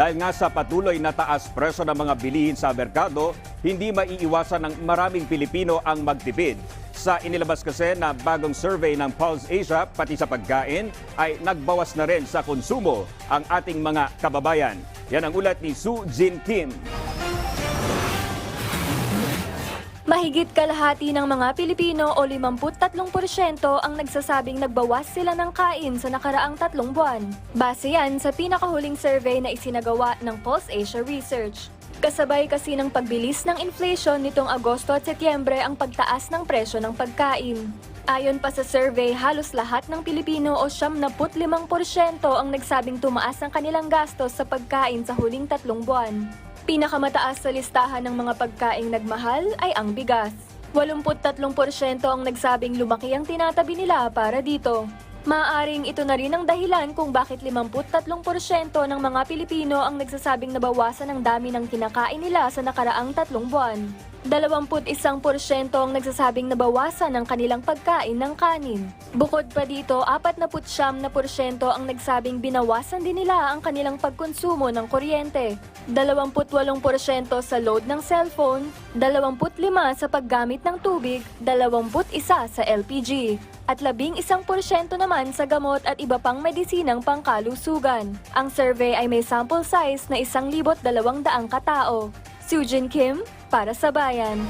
Dahil nga sa patuloy na taas presyo ng mga bilihin sa merkado, hindi maiiwasan ng maraming Pilipino ang magtipid. Sa inilabas kasi na bagong survey ng Pulse Asia, pati sa pagkain, ay nagbawas na rin sa konsumo ang ating mga kababayan. Yan ang ulat ni Su Jin Kim. Mahigit kalahati ng mga Pilipino o 53% ang nagsasabing nagbawas sila ng kain sa nakaraang tatlong buwan. Base yan sa pinakahuling survey na isinagawa ng Pulse Asia Research. Kasabay kasi ng pagbilis ng inflation nitong Agosto at Setyembre ang pagtaas ng presyo ng pagkain. Ayon pa sa survey, halos lahat ng Pilipino o 75% ang nagsabing tumaas ang kanilang gastos sa pagkain sa huling tatlong buwan. Pinakamataas sa listahan ng mga pagkaing nagmahal ay ang bigas. 83% ang nagsabing lumaki ang tinatabi nila para dito. Maaring ito na rin ang dahilan kung bakit 53% ng mga Pilipino ang nagsasabing nabawasan ang dami ng kinakain nila sa nakaraang tatlong buwan. 21% ang nagsasabing nabawasan ang kanilang pagkain ng kanin. Bukod pa dito, 49% ang nagsabing binawasan din nila ang kanilang pagkonsumo ng kuryente. 28% sa load ng cellphone, 25% sa paggamit ng tubig, 21% sa LPG, at 11% naman sa gamot at iba pang medisinang pangkalusugan. Ang survey ay may sample size na 1,200 katao. Sujin Kim, para sa Bayan.